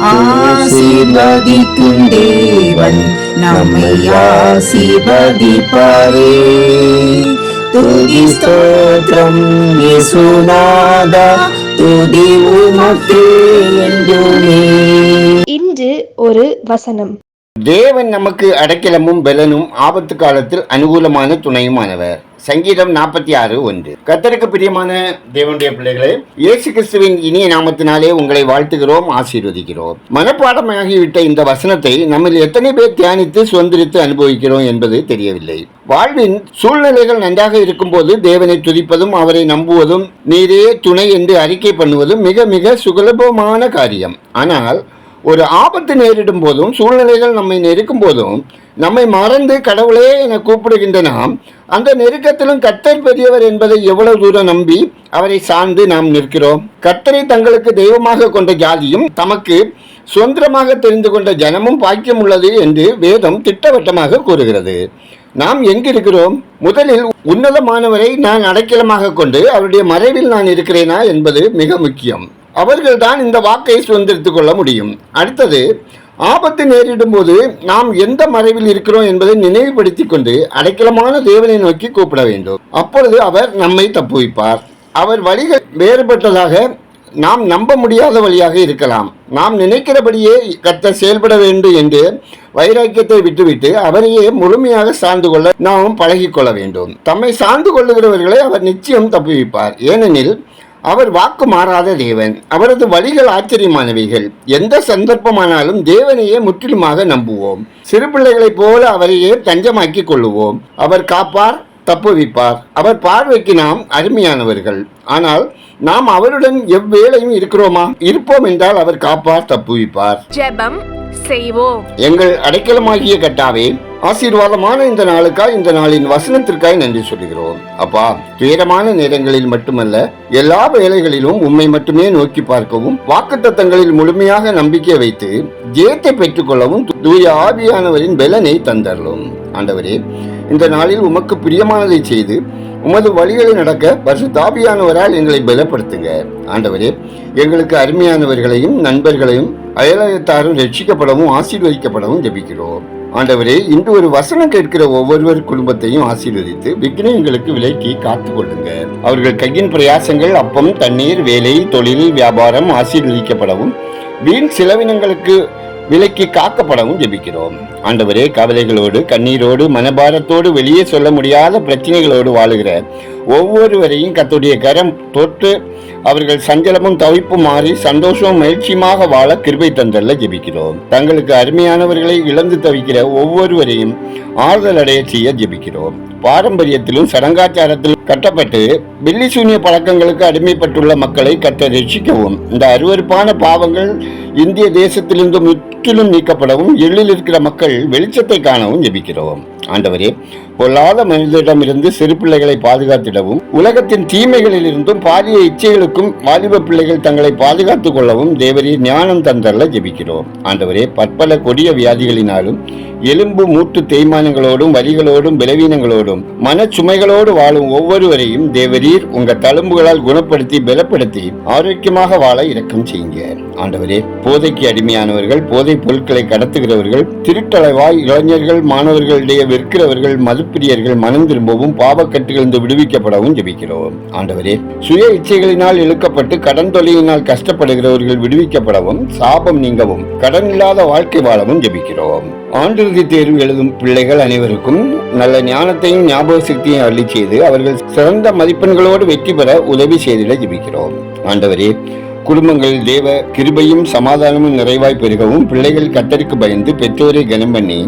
ஆசீர்வதிக்கும் தேவன் நம்மை ஆசீர்வதிப்பாரே. துதி ஸ்தோத்திரம் இயேசுநாதா துதி உமக்கே என்றுமே. இன்று ஒரு வசனம். தேவன் நமக்கு அடைக்கலமும் பலனும் ஆபத்து காலத்தில் அனுகூலமான துணையுமானவர். சங்கீதம் நாற்பத்தி ஆறு ஒன்று. கத்தருக்கு பிரியமான தேவனுடைய பிள்ளைகளே இயேசு கிறிஸ்துவின் இனிய நாமத்தினாலே உங்களை வாழ்த்துகிறோம் ஆசீர்வதிக்கிறோம். மனப்பாடமாகிவிட்ட இந்த வசனத்தை நம்ம எத்தனை பேர் தியானித்து சுதந்திரித்து அனுபவிக்கிறோம் என்பது தெரியவில்லை. வாழ்வின் சூழ்நிலைகள் நன்றாக இருக்கும்போது தேவனை துதிப்பதும் அவரை நம்புவதும் நீரே துணை என்று அறிக்கை பண்ணுவதும் மிக மிக சுலபமான காரியம். ஆனால் ஒரு ஆபத்து நேரிடும் போதும் சூழ்நிலைகள் நம்மை நெருக்கும் போதும் நம்மை மறந்து கடவுளே என கூப்பிடுகின்ற நாம் அந்த நெருக்கத்திலும் கர்த்தர் பெரியவர் என்பதை எவ்வளவு தூரம் நம்பி அவரை சார்ந்து நாம் நிற்கிறோம். கர்த்தரை தங்களுக்கு தெய்வமாக கொண்ட ஜாதியும் தமக்கு சுதந்திரமாக தெரிந்து கொண்ட ஜனமும் பாக்கியம் உள்ளது என்று வேதம் திட்டவட்டமாக கூறுகிறது. நாம் எங்கிருக்கிறோம்? முதலில் உன்னதமானவரை நான் அடைக்கலமாக கொண்டு அவருடைய மறைவில் நான் இருக்கிறேனா என்பது மிக முக்கியம். அவர்கள்தான் இந்த வாக்கை சுதந்திரித்துக் கொள்ள முடியும். அடுத்தது ஆபத்து நேரிடும் போது நாம் எந்த மறைவில் இருக்கிறோம் என்பதை நினைவுபடுத்திக் கொண்டு அடைக்கலமான தேவனை நோக்கி கூப்பிட வேண்டும். அப்பொழுது அவர் நம்மை தப்புவிப்பார். அவர் வழிகள் வேறுபட்டதாக நாம் நம்ப முடியாத வழியாக இருக்கலாம். நாம் நினைக்கிறபடியே கத்த செயல்பட வேண்டும் என்று வைராக்கியத்தை விட்டுவிட்டு அவரையே முழுமையாக சார்ந்து கொள்ள நாம் பழகிக்கொள்ள வேண்டும். தம்மை சார்ந்து கொள்ளுகிறவர்களை அவர் நிச்சயம் தப்புவிப்பார். ஏனெனில் அவர் வாக்கு மாறாத தேவன். அவரது வழிகள் ஆச்சரியமானவைகள். எந்த சந்தர்ப்பமானாலும் தேவனையே முற்றிலுமாக நம்புவோம். சிறு பிள்ளைகளைப் போல அவரையே தஞ்சமாக்கிக் கொள்ளுவோம். அவர் காப்பார் தப்புவிப்பார். அவர் பார்வைக்கு நாம் அருமையானவர்கள். ஆனால் நாம் அவருடன் எவ்வேளையும் இருக்கிறோமா? இருப்போம் என்றால் அவர் காப்பார் தப்புவிப்பார். ஜெபம் செய்வோம். எங்கள் அடைக்கலமாகிய கட்டாவே ஆசீர்வாதமான இந்த நாளுக்காய் இந்த நாளின் வசனத்திற்காய் நன்றி சொல்கிறோம் அப்பா துயரமான நேரங்களில் மட்டுமல்ல எல்லா வேலைகளிலும் உம்மை மட்டுமே நோக்கி பார்க்கவும் வாக்குத்தத்தங்களில் முழுமையாக நம்பிக்கை வைத்து ஜெயத்தை பெற்றுக்கொள்ளவும் தூய ஆவியானவரின் பலனை தந்தரலும். ஆண்டவரே இந்த நாளில் உமக்கு பிரியமானதை செய்து உமது வழிகளை நடக்க பரிசுத்தாபியானவரால் எங்களை பலப்படுத்துங்க. ஆண்டவரே எங்களுக்கு அருமையானவர்களையும் நண்பர்களையும் அயலகத்தாரும் ரட்சிக்கப்படவும் ஆசீர்வதிக்கப்படவும் ஜெபிக்கிறோம். ஆண்டவரே இன்று ஒரு வசனம் கேட்கிற ஒவ்வொருவர் குடும்பத்தையும் ஆசீர்வதித்து விக்னங்களுக்கு விலைக்கு காத்து கொள்ளுங்க. அவர்கள் கையின் பிரயாசங்கள் அப்பம் தண்ணீர் வேலை தொழில் வியாபாரம் ஆசீர்வதிக்கப்படவும் வீண் செலவினங்களுக்கு விலைக்கு காக்கப்படவும் ஜெபிக்கிறோம். ஆண்டவரே கவலைகளோடு கண்ணீரோடு மனபாரத்தோடு வெளியே சொல்ல முடியாத பிரச்சனைகளோடு வாழுகிற ஒவ்வொருவரையும் கத்துடைய கரம் தொட்டு அவர்கள் சஞ்சலமும் தவிப்பும் மாறி சந்தோஷமும் மகிழ்ச்சியுமாக வாழ கிருபை தந்தல்ல ஜெபிக்கிறோம். தங்களுக்கு அருமையானவர்களை இழந்து தவிக்கிற ஒவ்வொருவரையும் ஆறுதல் அடைய செய்ய ஜெபிக்கிறோம். பாரம்பரியத்திலும் சடங்காச்சாரத்திலும் கட்டப்பட்டு பில்லி சூனிய பழக்கங்களுக்கு அடிமைப்பட்டுள்ள மக்களை கத்த ரட்சிக்கவும். இந்த அருவருப்பான பாவங்கள் இந்திய தேசத்திலிருந்து முற்றிலும் நீக்கப்படவும் எள்ளில் இருக்கிற மக்கள் வெளிச்சத்தை காணவும் ஜெபிக்கிறோம். ஆண்டவரே பொல்லாத மனிதரிடமிருந்து சிறு பிள்ளைகளை பாதுகாத்திடவும் உலகத்தின் தீமைகளில் இருந்தும் பாரிய இச்சைகளுக்கும் வாலிப பிள்ளைகள் தங்களை பாதுகாத்துக் கொள்ளவும் தேவரே ஞானம் தந்தரல ஜெபிக்கிறோம். ஆண்டவரே பற்பல கொடிய வியாதிகளினாலும் எலும்பு மூட்டு தேய்மானங்களோடும் வலிகளோடும் பலவீனங்களோடும் மனச்சுமைகளோடு வாழும் ஒவ்வொருவரையும் தேவரீர் உங்க தழும்புகளால் குணப்படுத்தி பலப்படுத்தி ஆரோக்கியமாக வாழ இறக்கம் செய்யுங்க. ஆண்டவரே போதைக்கு அடிமையானவர்கள் போதை பொருட்களை கடத்துகிறவர்கள் திருட்டளவாய் இளைஞர்கள் மாணவர்களிடையே விற்கிறவர்கள் மதுப்பிரியர்கள் மனம் திரும்பவும் பாவக்கட்டுகளிலிருந்து விடுவிக்கப்படவும் ஜெபிக்கிறோம். ஆண்டவரே சுய இச்சைகளினால் இழுக்கப்பட்டு கடன் தொல்லையினால் கஷ்டப்படுகிறவர்கள் விடுவிக்கப்படவும் சாபம் நீங்கவும் கடன் இல்லாத வாழ்க்கை வாழவும் ஜெபிக்கிறோம். ஆண்டிறுதி தேர்வு எழுதும் பிள்ளைகள் அனைவருக்கும் நல்ல ஞானத்தையும் ஞாபக சக்தியும் அள்ளி செய்து அவர்கள் சிறந்த மதிப்பெண்களோடு வெற்றி பெற உதவி செய்திட ஜெபிக்கிறோம். ஆண்டவரே குடும்பங்களில் தேவ கிருபையும் சமாதானமும் நிறைவாய் பெருகவும் பிள்ளைகள் கத்தருக்கு பயந்து பெற்றோரை கனம் பண்ணி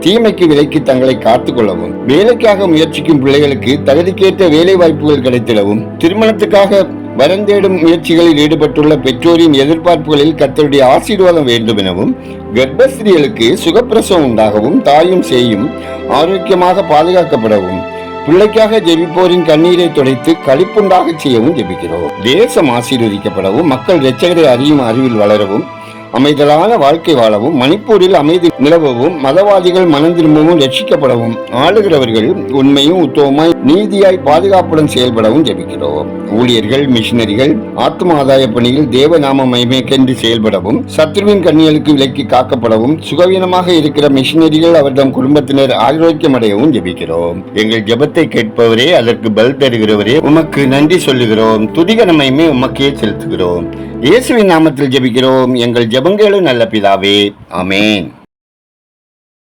தீமைக்கு விலைக்கு தங்களை காத்துக் கொள்ளவும் வேலைக்காக முயற்சிக்கும் பிள்ளைகளுக்கு தகுதிக்கேற்ற வேலை வாய்ப்புகள் கிடைத்திடவும் திருமணத்துக்காக வரந்தேடும் முயற்சிகளில் ஈடுபட்டுள்ள பெற்றோரின் எதிர்பார்ப்புகளில் கத்தருடைய ஆசீர்வாதம் வேண்டும் எனவும் கர்ப்பஸ்திரிகளுக்கு சுகப்பிரசவம் உண்டாகவும் தாயும் சேயும் ஆரோக்கியமாக பாதுகாக்கப்படவும் பிள்ளைக்காக ஜெபிப்போரின் கண்ணீரை துடைத்து களிப்புண்டாக செய்யவும் ஜெபிக்கிறோம். தேசம் ஆசீர்வதிக்கப்படவும் மக்கள் இரட்சகரை அறியும் அறிவில் வளரவும் அமைதலான வாழ்க்கை வாழவும் மணிப்பூரில் அமைதி நிலவவும் மதவாதிகள் மனம் திரும்பவும் ரட்சிக்கப்படவும் ஆளுகிறவர்கள் உண்மையும் உத்தவமாய் நீதியாய் பாதுகாப்புடன் செயல்படவும் ஜெபிக்கிறோம். ஊழியர்கள் மிஷினரிகள் ஆத்ம ஆதாய பணியில் தேவ நாம செயல்படவும் சத்ருவின் கண்ணிகளுக்கு விலக்கி காக்கப்படவும் சுகவீனமாக இருக்கிற மிஷினரிகள் அவர்தம் குடும்பத்தினர் ஆரோக்கியம் அடையவும் ஜெபிக்கிறோம். எங்கள் ஜெபத்தை கேட்பவரே அதற்கு பல் தருகிறவரே உமக்கு நன்றி சொல்லுகிறோம். துதிகரமையுமே உமக்கே செலுத்துகிறோம். இயேசுவின் நாமத்தில் ஜெபிக்கிறோம். எங்கள் ஜெபங்களும் நல்ல பிதாவே. ஆமென்.